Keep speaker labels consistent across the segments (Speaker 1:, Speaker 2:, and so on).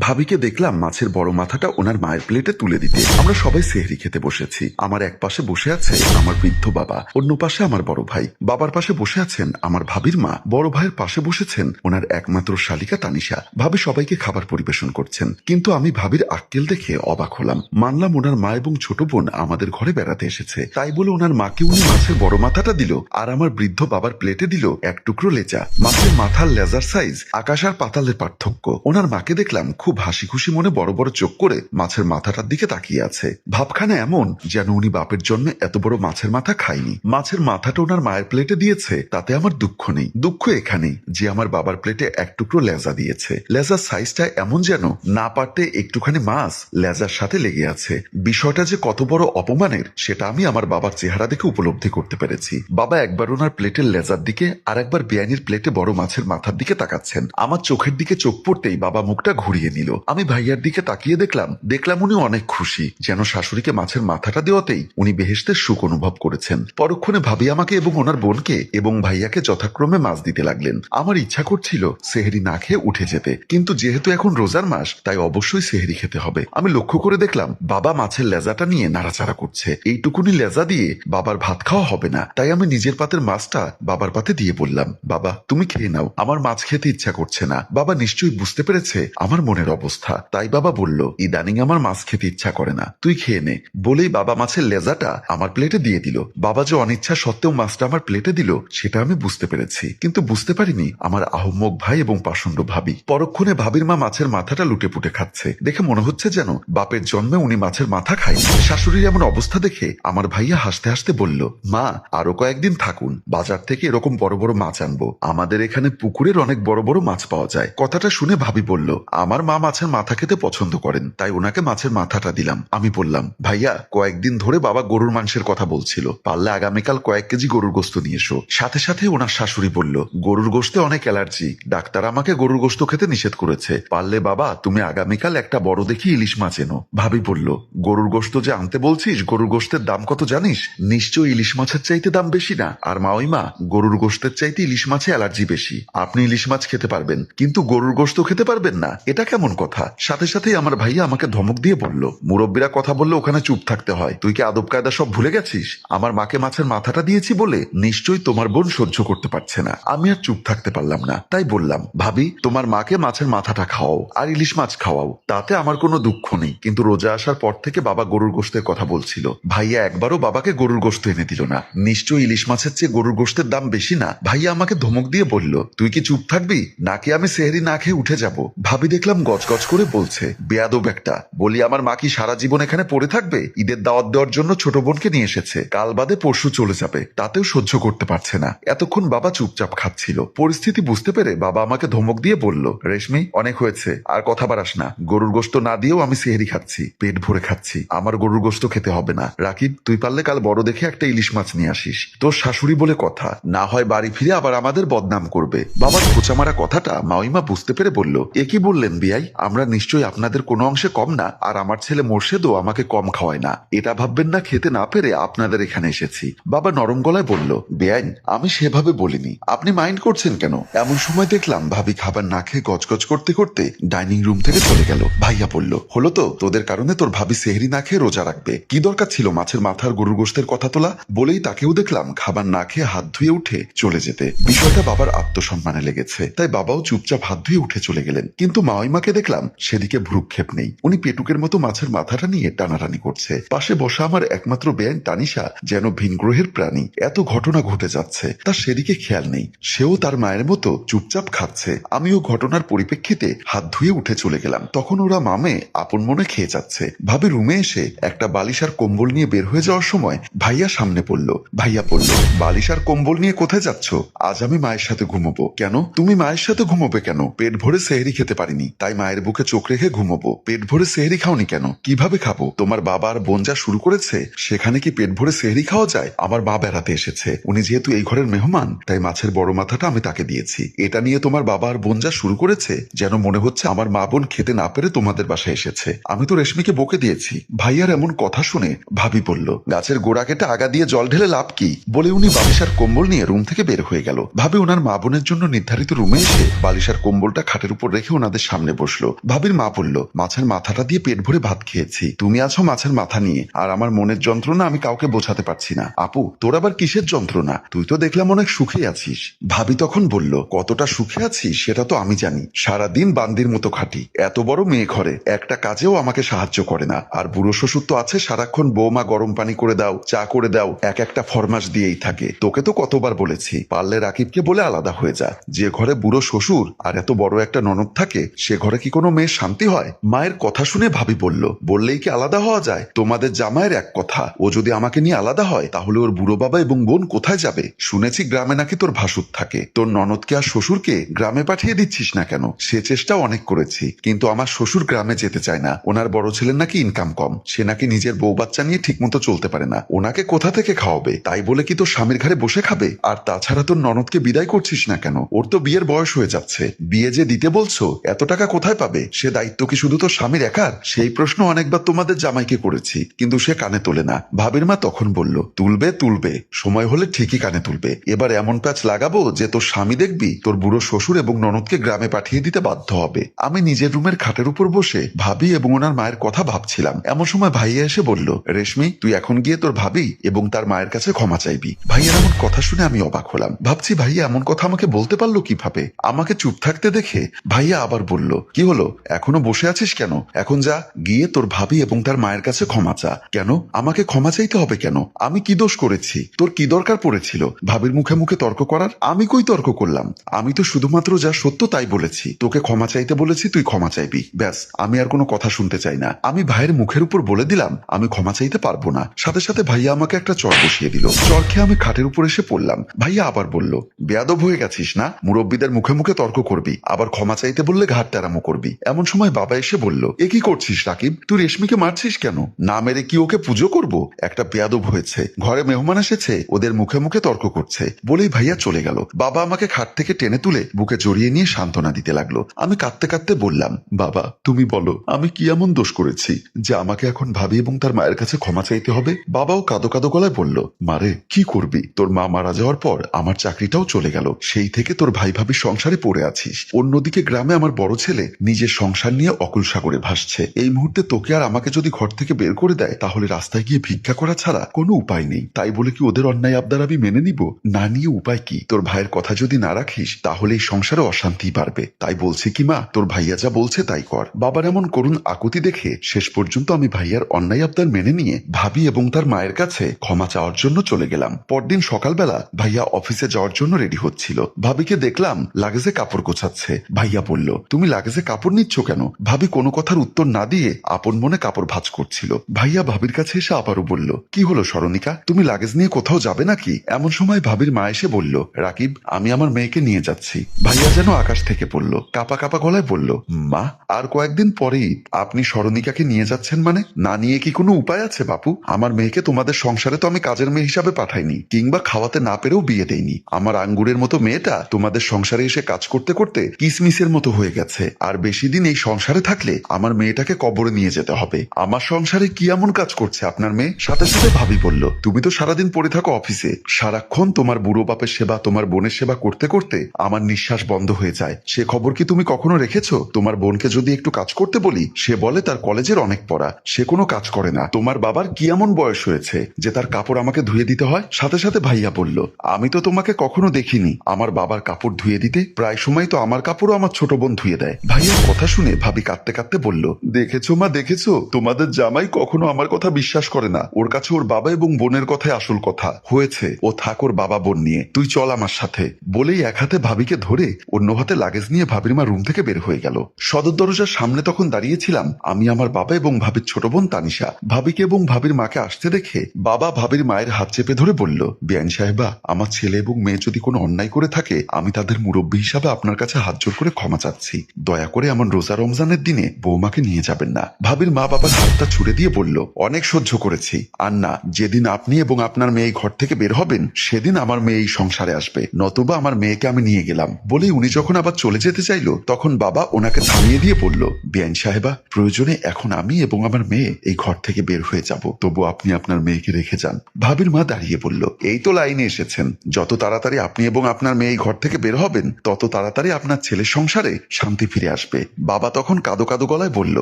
Speaker 1: ভাবিকে দেখলাম মাছের বড় মাথাটা ওনার মায়ের প্লেটে তুলে দিতে। আমরা সবাই সেহরি খেতে বসেছি। আমার এক পাশে বসে আছে আমার বৃদ্ধ বাবা, অন্য পাশে আমার বড় ভাই। বাবার পাশে বসে আছেন আমার ভাবির মা। বড় ভাইয়ের পাশে বসেছেন ওনার একমাত্র শালিকা তানিশা। ভাবি সবাইকে খাবার পরিবেশন করছেন। কিন্তু আমি ভাবির আক্কেল দেখে অবাক হলাম। মানলাম ওনার মা এবং ছোট বোন আমাদের ঘরে বেড়াতে এসেছে। তাই বলে ওনার মাকে উনি মাছের বড় মাথাটা দিল আর আমার বৃদ্ধ বাবার প্লেটে দিল এক টুকরো লেচা। মাছের মাথার লেজার সাইজ আকাশ আর পাতালের পার্থক্য। ওনার মাকে দেখলাম খুব হাসি খুশি মনে বড় বড় চোখ করে মাছের মাথাটার দিকে তাকিয়ে আছে। ভাবখানা এমন যেন উনি বাপের জন্য এত বড় মাছের মাথা খায়নি। মাছের মাথাটা ওনার মায়ের প্লেটে দিয়েছে, তাতে আমার দুঃখ নেই। দুঃখ এখানেই যে আমার বাবার প্লেটে এক টুকরো লেজা দিয়েছে। লেজার সাইজটা এমন যেন না পারতে একটুখানি মাছ লেজার সাথে লেগে আছে। বিষয়টা যে কত বড় অপমানের, সেটা আমি আমার বাবার চেহারা দেখে উপলব্ধি করতে পেরেছি। বাবা একবার ওনার প্লেটের লেজার দিকে আর একবার বিয়ানির প্লেটে বড় মাছের মাথার দিকে তাকাচ্ছেন। আমার চোখের দিকে চোখ পড়তেই বাবা মুখটা ঘুরিয়ে নিল। আমি ভাইয়ার দিকে তাকিয়ে দেখলাম। দেখলাম উনি অনেক খুশি, যেন শাশুড়িকে মাছের মাথাটা দেওয়াতেই উনি বেহেস্তের সুখ অনুভব করেছেন। পরক্ষণে ভাবি আমাকে এবং ওনার বোনকে এবং ভাইয়াকে যথাক্রমে মাছ দিতে লাগলেন। আমার ইচ্ছা করছিল সেহেরি না খেয়ে উঠে যেতে, কিন্তু যেহেতু এখন রোজার মাস, তাই অবশ্যই সেহেরি খেতে হবে। আমি লক্ষ্য করে দেখলাম, বাবা মাছের লেজাটা নিয়ে নাড়াচাড়া করছে। এইটুকুনি লেজা দিয়ে বাবার ভাত খাওয়া হবে না। তাই আমি নিজের পাতের মাছটা বাবার পাতে দিয়ে বললাম, বাবা, তুমি খেয়ে নাও। আমার মাছ খেতে ইচ্ছা করছে না। বাবা নিশ্চয়ই বুঝতে পেরেছে আমার মনের অবস্থা। তাই বাবা বলল, ইদানিং আমার মাছ খেতে ইচ্ছা করে না। তুই খেয়ে নে। বলেই বাবা মাছের লেজাটা আমার প্লেটে দিয়ে দিল। বাবা যে অনিচ্ছা সত্ত্বেও মাছটা আমার প্লেটে দিল, সেটা আমি বুঝতে পেরেছি। কিন্তু বুঝতে পারিনি, আমার আহম্মক ভাই এবং পাষণ্ড ভাবি। পরক্ষণে ভাবির মা মাছের মাথাটা লুটে পুটে খাচ্ছে। দেখে মনে হচ্ছে যেন বাপের জন্মে উনি মাছের মাথা খাই শাশুড়ির এমন অবস্থা দেখে আমার ভাইয়া হাসতে হাসতে বলল, মা, আরও কয়েকদিন থাকুন। বাজার থেকে এরকম বড় বড় মাছ আনব। আমাদের এখানে পুকুরের অনেক বড় বড় মাছ পাওয়া যায়। কথাটা শুনে ভাবি বলল, আমার মা মাছের মাথা খেতে পছন্দ করেন, তাই ওনাকে মাছের মাথাটা দিলাম। আমি বললাম, ভাইয়া, কয়েকদিন ধরে বাবা গরুর মাংসের কথা বলছিল, পারলে আগামীকাল কয়েক কেজি গরুর গোস্ত নিয়ে এসো। সাথে সাথে ওনার শাশুড়ি বলল, গরুর গোস্তে অনেক অ্যালার্জি, ডাক্তার আমাকে গরুর গোস্ত খেতে নিষেধ করেছে। পারলে বাবা, তুমি আগামীকাল একটা বড় দেখি ইলিশ মাছ এনো। ভাবি বলল, গরুর গোস্ত যে আনতে বলছিস, গরুর গোস্তের দাম কত জানিস? নিশ্চয় ইলিশ মাছের চাইতে দাম বেশি না। আর মা ওই মা, গরুর গোস্তের চাইতে ইলিশ মাছে অ্যালার্জি বেশি। আপনি ইলিশ মাছ খেতে পারবেন, কিন্তু গরুর গোস্ত খেতে পারবেন না। এটা কেমন কথা। সাথে সাথেই আমার ভাইয়া আমাকে ধমক দিয়ে বলল, মুরব্বীরা কথা বললে ওখানে চুপ থাকতে হয়। তুই কি আদব কায়দা সব ভুলে গেছিস? আমার মাকে মাছের মাথাটা দিয়েছি বলে নিশ্চয়ই তোমার বোন সহ্য করতে পারছে না। আমি আর চুপ থাকতে পারলাম না। তাই বললাম, ভাবি, তোমার মাকে মাছের মাথাটা খাওয়াও আর ইলিশ মাছ খাওয়াও। তাতে আমার কোনো দুঃখ নেই। কিন্তু রোজা আসার পর থেকে বাবা গরুর গোস্তের কথা বলছিল। ভাইয়া একবারও বাবাকে গরুর গোস্ত এনে দিল না। নিশ্চয়ই ইলিশ মাছের চেয়ে গরুর গোস্তের দাম বেশি না? ভাইয়া আমাকে ধমক দিয়ে বলল, তুই কি চুপ থাকবি? নাকি আমি সেহেরি না খেয়ে উঠে যাব? ভাবি দেখলাম গজগজ করে বলছে, বেয়াদব একটা। বলি, আমার মা কি সারা জীবন এখানে পড়ে থাকবে? ঈদের দাওয়াত দেওয়ার জন্য ছোট বোনকে নিয়ে এসেছে। কাল বাদে পরশু চলে যাবে। তাতেও সহ্য করতে পারছে না। এতক্ষণ বাবা চুপচাপ খাচ্ছিল। পরিস্থিতি বুঝতে পেরে বাবা আমাকে ধমক দিয়ে বলল, রেশমি, অনেক হয়েছে। আর কথা বাড়াস না। গরুর গোস্ত না দিয়েও আমি সেহেরি খাচ্ছি। পেট ভরে খাচ্ছি। আমার গরুর গোস্ত খেতে হবে না। রাকিব, তুই পারলে কাল বড় দেখে একটা ইলিশ মাছ নিয়ে আসিস। তোর শাশুড়ি বলে কথা। না হয় বাড়ি ফিরে আবার আমাদের বদনাম করবে। বাবার খোঁচামারা কথাটা মাওইমা বুঝতে পেরে বলল, এ কি বললেন বিয়াই আমরা নিশ্চয়ই আপনাদের কোনো অংশে কম না, আর আমার ছেলে মোর্শেদও আমাকে কম খাওয়ায় না। এটা ভাববেন না, খেতে না পেরে আপনাদের এখানে এসেছি। বাবা নরম গলায় বলল, বেআইন, আমি সেভাবে বলিনি। আপনি মাইন্ড করছেন কেন? এমন সময় দেখলাম, ভাবি খাবার না খেয়ে গজগজ করতে করতে ডাইনিং রুম থেকে চলে গেল। ভাইয়া বলল, হলো তো, তোদের কারণে তোর ভাবি সেহরি না খেয়ে রোজা রাখবে। কি দরকার ছিল মাছের মাথার গরুর গোস্তের কথা তোলা? বলেই তাকেও দেখলাম, খাবার না খেয়ে হাত ধুয়ে উঠে চলে যেতে। বিষয়টা বাবার আত্মসম্মানে লেগেছে, তাই বাবাও চুপচাপ হাত ধুয়ে উঠে চলে গেলেন। কিন্তু মাওইমাকে দেখলাম, সেদিকে ভ্রুক্ষেপ নেই। উনি পেটুকের মতো মাছের মাথাটা নিয়ে টানাটানি করছে। পাশে বসা আমার একমাত্র বেআইন তানিশা, যেন ভিনগ্রহের প্রাণী। এত ঘটনা ঘটে যাচ্ছে, তার সেদিকে খেয়াল নেই। সেও তার মায়ের মতো চুপচাপ খাচ্ছে। আমিও ঘটনার পরিপ্রেক্ষিতে হাত ধুয়ে উঠে চলে গেলাম। তখন ওরা মামে আপন মনে খেয়ে যাচ্ছে। ভাবে রুমে এসে একটা বালিশ আর কম্বল নিয়ে বের হয়ে যাওয়ার সময় ভাইয়া সামনে পড়ল। ভাইয়া পড়ল, বালিশ আর কম্বল নিয়ে কোথায় যাচ্ছ? আজ আমি মায়ের সাথে ঘুমোবো। কেন? তুমি মায়ের সাথে ঘুমোবে কেন? পেট ভরে সেহেরি খেতে পারিনি। তাই মায়ের বুকে চোখ রেখে ঘুমোবো। পেট ভরে সেহরি খাওনি কেন? কীভাবে খাব? তোমার বাবা আর বোন যা শুরু করেছে, সেখানে কি পেট ভরে সেহেরি খাওয়া যায়? আমার মা বেড়াতে এসেছে। উনি যেহেতু এই ঘরের মেহমান, তাই মাছের বড় মাথাটা আমি তাকে দিয়েছি। এটা নিয়ে তোমার বাবা আর বোন যা শুরু করেছে, যেন মনে হচ্ছে আমার মা বোন খেতে না পেরে তোমাদের বাসায় এসেছে। আমি তো রেশমিকে বকে দিয়েছি। ভাইয়ার এমন কথা শুনে ভাবি বলল গাছের গোড়া কেটে আগা দিয়ে জল ঢেলে লাভ কি? বলে উনি বালিশার কম্বল নিয়ে রুম থেকে বের হয়ে গেল। ভাবি ওনার মা বোনের জন্য নির্ধারিত রুমে এসে বালিশার কম্বলটা খাটের উপর রেখে ওনাদের সামনে বসল বসল। ভাবির মা বলল, মাছের মাথাটা দিয়ে পেট ভরে ভাত খেয়েছি। তুমি আছো মাছের মাথা নিয়ে। আর আমার মনের যন্ত্রণা আমি কাউকে বোঝাতে পারছি না। আপু, তোর আবার কিসের যন্ত্রণা? তুই তো দেখলাম অনেক সুখে আছিস। ভাবি তখন বলল, কতটা সুখে আছিস সেটা তো আমি জানি। সারাদিন বান্দির মতো খাটি। এত বড় মেয়ে ঘরে একটা কাজেও আমাকে সাহায্য করে না। আর বুড়ো শ্বশুর তো আছে, সারাক্ষণ বৌমা গরম পানি করে দাও, চা করে দাও, এক একটা ফরমাস দিয়েই থাকে। তোকে তো কতবার বলেছি, পারলে রাকিবকে বলে আলাদা হয়ে যা। যে ঘরে বুড়ো শ্বশুর আর এত বড় একটা ননদ থাকে, সে ঘরে কি কোনো মেয়ের শান্তি হয়? মায়ের কথা শুনে ভাবি বলল, বললেই কি আলাদা হওয়া যায়? তোমাদের জামাইয়ের এক কথা, ও যদি আমাকে নিয়ে আলাদা হয়, তাহলে ওর বুড়ো বাবা এবং বোন কোথায় যাবে? শুনেছি গ্রামে নাকি তোর ভাসুর থাকে। তোর ননদকে আর শ্বশুরকে গ্রামে পাঠিয়ে দিচ্ছিস না কেন? সে চেষ্টা অনেক করেছি, কিন্তু আমার শ্বশুর গ্রামে যেতে চায় না। ওনার বড় ছেলের নাকি ইনকাম কম। সে নাকি নিজের বউ বাচ্চা নিয়ে ঠিকমতো চলতে পারে না। ওনাকে কোথা থেকে খাওয়াবে? তাই বলে কি তোর স্বামীর ঘরে বসে খাবে? আর তাছাড়া তোর ননদকে বিদায় করছিস না কেন? ওর তো বিয়ের বয়স হয়ে যাচ্ছে। বিয়ে যে দিতে বলছো, এত টাকা কোথায় পাবে? সে দায়িত্ব কি শুধু তোর স্বামীর একার? সেই প্রশ্ন অনেকবার তোমাদের জামাইকে করেছি, কিন্তু সে কানে তোলে না। ভাবির মা তখন বলল, তুলবে তুলবে। সময় হলে ঠিকই কানে তুলবে। এবার এমন প্যাচ লাগাবো যে তোর স্বামী দেখবি, তোর বুড়ো শ্বশুর এবং ননদকে গ্রামে পাঠিয়ে দিতে বাধ্য হবে। আমি নিজের রুমের খাটের উপর বসে ভাবি এবং ওনার মায়ের কথা ভাবছিলাম। এমন সময় ভাইয়া এসে বলল, রেশমি, তুই এখন গিয়ে তোর ভাবি এবং তার মায়ের কাছে ক্ষমা চাইবি। ভাইয়ার এমন কথা শুনে আমি অবাক হলাম। ভাবছি ভাইয়া এমন কথা আমাকে বলতে পারল কীভাবে? আমাকে চুপ থাকতে দেখে ভাইয়া আবার বলল কি হলো? এখনও বসে আছিস কেন? এখন যা, গিয়ে তোর ভাবি এবং তার মায়ের কাছে ক্ষমা চা। কেন? আমাকে ক্ষমা চাইতে হবে কেন? আমি কি দোষ করেছি? তোর কি দরকার পড়েছিল? ভাবির মুখে মুখে তর্ক করার? আমি কই তর্ক করলাম? আমি তো শুধুমাত্র যা সত্য তাই বলেছি। তোকে ক্ষমা চাইতে বলেছি, তুই ক্ষমা চাইবি। ব্যাস, আমি আর কোনো কথা শুনতে চাই না। আমি ভাইয়ের মুখের উপর বলে দিলাম, আমি ক্ষমা চাইতে পারব না। সাথে সাথে ভাইয়া আমাকে একটা চর বসিয়ে দিল। চর খেয়ে আমি খাটের উপর এসে পড়লাম। ভাইয়া আবার বলল, বেয়াদব হয়ে গেছিস না? মুরব্বীদের মুখে মুখে তর্ক করবি। আবার ক্ষমা চাইতে বললে ঘাট তেরামো করবি। এমন সময় বাবা এসে বলল, এ কি করছিস রাকিব? তুই রেশমিকে মারছিস কেন? না মেরে কি ওকে পুজো করব? একটা বেয়াদব হয়েছে। ঘরে মেহমান এসেছে, ওদের মুখে মুখে তর্ক করছে। বলেই ভাইয়া চলে গেল। বাবা আমাকে খাট থেকে টেনে তুলে বুকে জড়িয়ে নিয়ে সান্ত্বনা দিতে লাগল। আমি কাঁদতে কাঁদতে বললাম, বাবা, তুমি বলো, আমি কি এমন দোষ করেছি যে আমাকে এখন ভাবি এবং তার মায়ের কাছে ক্ষমা চাইতে হবে? বাবাও কাদো কাদো গলায় বলল, মারে, কি করবি? তোর মা মারা যাওয়ার পর আমার চাকরিটাও চলে গেল। সেই থেকে তোর ভাই ভাবির সংসারে পড়ে আছিস। অন্যদিকে গ্রামে আমার বড় ছেলে নিজের সংসার নিয়ে অকুল সাগরে ভাসছে। এই মুহূর্তে তোকে আর আমাকে যদি ঘর থেকে বের করে দেয়, তাহলে রাস্তায় গিয়ে ভিক্ষা করা ছাড়া কোনো উপায় নেই। তাই বলে কি ওদের অন্যায় আবদার আমি মেনে নিব? না নিয়ে উপায় কি? তোর ভাইয়ের কথা যদি না রাখিস, তাহলে এই সংসারে অশান্তি বাড়বে। তাই বলছি কি মা, তোর ভাইয়া যা বলছে তাই কর। বাবার এমন করুণ আকুতি দেখে শেষ পর্যন্ত আমি ভাইয়ার অন্যায় আবদার মেনে নিয়ে ভাবি এবং তার মায়ের কাছে ক্ষমা চাওয়ার জন্য চলে গেলাম। পরদিন সকালবেলা ভাইয়া অফিসে যাওয়ার জন্য রেডি হচ্ছিল। ভাবিকে দেখলাম লাগেজে কাপড় গোছাচ্ছে। ভাইয়া বলল, তুমি লাগেজে কাপড় নিচ্ছ কেন? ভাবি কোনো কথার উত্তর না দিয়ে আপন মনে কাপড় ভাঁজ করছিল। ভাইয়া ভাবির কাছে এসে আবারও বলল, কি হলো স্মরণিকা তুমি লাগেজ নিয়ে কোথাও যাবে নাকি? এমন সময় ভাবির মা এসে বলল, রাকিব, আমি আমার মেয়েকে নিয়ে যাচ্ছি। ভাইয়া যেন আকাশ থেকে পড়ল, কাপা কাপা গলায় বলল, মা, আর কয়েকদিন পরেই আপনি স্মরণিকাকে নিয়ে যাচ্ছেন মানে? না নিয়ে কি কোনো উপায় আছে বাপু? আমার মেয়েকে তোমাদের সংসারে তো আমি কাজের মেয়ে হিসাবে পাঠাইনি, কিংবা খাওয়াতে না পেরেও বিয়ে দেইনি। আমার আঙ্গুরের মতো মেয়েটা তোমাদের সংসারে এসে কাজ করতে করতে কিসমিসের মতো হয়ে গেছে। আর বেশি দিন এই সংসারে থাকলে আমার মেয়েটাকে কবরে নিয়ে যেতে হবে। আমার সংসারে কি এমন কাজ করছে আপনার মেয়ে? সাথে সাথে ভাবি বলল, তুমি তো সারাদিন পড়ে থাকো অফিসে। সারাক্ষণ তোমার বুড়ো বাপের সেবা, তোমার বোনের সেবা করতে করতে আমার নিঃশ্বাস বন্ধ হয়ে যায়। সে খবর কি তুমি কখনো রেখেছো? তোমার বোনকে যদি একটু কাজ করতে বলি, সে বলে তার কলেজের অনেক পড়া। সে কোনো কাজ করে না। তোমার বাবার কি এমন বয়স হয়েছে যে তার কাপড় আমাকে ধুয়ে দিতে হয়? সাথে সাথে ভাইয়া বলল, আমি তো তোমাকে কখনো দেখিনি। আমার বাবার কাপড় ধুয়ে দিতে প্রায় সময় তো আমার কাপড়ও আমার ছোট বোন ধুয়ে দেয়। ভাইয়ার কথা শুনে ভাবি কাঁদতে কাঁদতে বলল, দেখেছ মা, দেখেছ? তোমাদের জামাই কখনো আমার কথা বিশ্বাস করে না। ওর কাছে ওর বাবা এবং বোনের কথাই আসল কথা। হয়েছে, ও থাক বাবা বোন নিয়ে। তুই চল আমার সাথে। বলেই এক হাতে ভাবিকে ধরে অন্য হাতে লাগেজ নিয়ে ভাবির মা রুম থেকে বের হয়ে গেল। সদর দরজার সামনে তখন দাঁড়িয়েছিলাম আমি, আমার বাবা এবং ভাবির ছোট বোন তানিশা। ভাবিকে এবং ভাবির মাকে আসতে দেখে বাবা ভাবির মায়ের হাত চেপে ধরে বলল বিয়ান সাহেবা, আমার ছেলে এবং মেয়ে যদি কোনো অন্যায় করে থাকে, আমি তাদের মুরব্বী হিসাবে আপনার কাছে হাত জোর করে ক্ষমা চাচ্ছি। দয়া করে আমার রোজা রমজানের দিনে বৌমাকে নিয়ে যাবেন না। ভাবির মা বাবার হাতটা ছুড়ে দিয়ে বলল, অনেক সহ্য করেছি। আর না, যেদিন আপনি এবং আপনার মেয়ে ঘর থেকে বের হবেন, সেদিন আমার মেয়ে এই সংসারে আসবে। নতুবা আমার মেয়েকে আমি নিয়ে গেলাম। বলেই উনি যখন আবার চলে যেতে চাইলো, তখন বাবা ওনাকে থামিয়ে দিয়ে বলল বিয়ান সাহেবা, প্রয়োজনে এখন আমি এবং আমার মেয়ে এই ঘর থেকে বের হয়ে যাব। তবু আপনি আপনার মেয়েকে রেখে যান। ভাবির মা দাঁড়িয়ে বলল, এই তো লাইনে এসেছেন। যত তাড়াতাড়ি আপনি এবং আপনার মেয়ে এই ঘর থেকে বের হবেন, তত তাড়াতাড়ি আপনার ছেলের সংসারে শান্তি ফিরে আসবে। বাবা তখন কাদো কাদো গলায় বলল,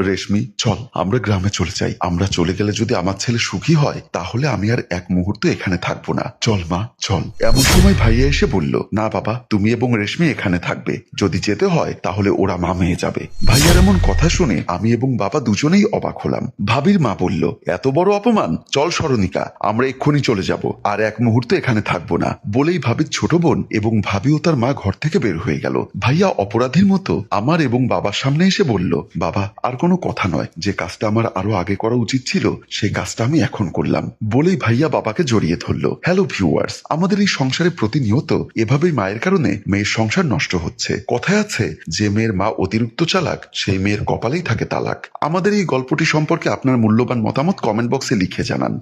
Speaker 1: রেশমি, চল, আমরা গ্রামে চলে যাই। আমরা চলে গেলে যদি আমার ছেলে সুখী হয়, তাহলে আমি আর এক মুহূর্ত এখানে থাকব না। চল, মা, চল। এমন সময় ভাইয়া এসে বলল, না, বাবা, তুমি এবং রেশমি এখানে থাকবে। যদি যেতে হয়, তাহলে ওরা মা মেয়ে যাবে। ভাইয়ার এমন কথা শুনে আমি এবং বাবা দুজনেই অবাক হলাম। ভাবির মা বলল, এত বড় অপমান! চল স্মরণিকা আমরা এক্ষুনি চলে যাব। আর এক মুহূর্ত এখানে থাকব না। বলেই ভাবির ছোট বোন এবং ভাবি ও তার মা ঘর থেকে বের হয়ে গেল। ভাইয়া অপরাধীর মতো আমার এবং বাবার সামনে এসে বলল, বাবা, আর কোনো কথা নয়। যে কাজটা আমার আরও আগে করা উচিত ছিল, সেই কাজটা আমি এখন করলাম। বলেই ভাইয়া বাবাকে জড়িয়ে ধরলো। হ্যালো ভিউয়ার্স আমাদের এই সংসারে প্রতিনিয়ত এভাবেই মায়ের কারণে মেয়ের সংসার নষ্ট হচ্ছে। কথায় আছে, যে মেয়ের মা অতিরিক্ত চালাক, সেই মেয়ের কপালেই থাকে তালাক। আমাদের এই গল্পটি সম্পর্কে আপনার মূল্যবান মতামত কমেন্ট বক্সে লিখে জানান।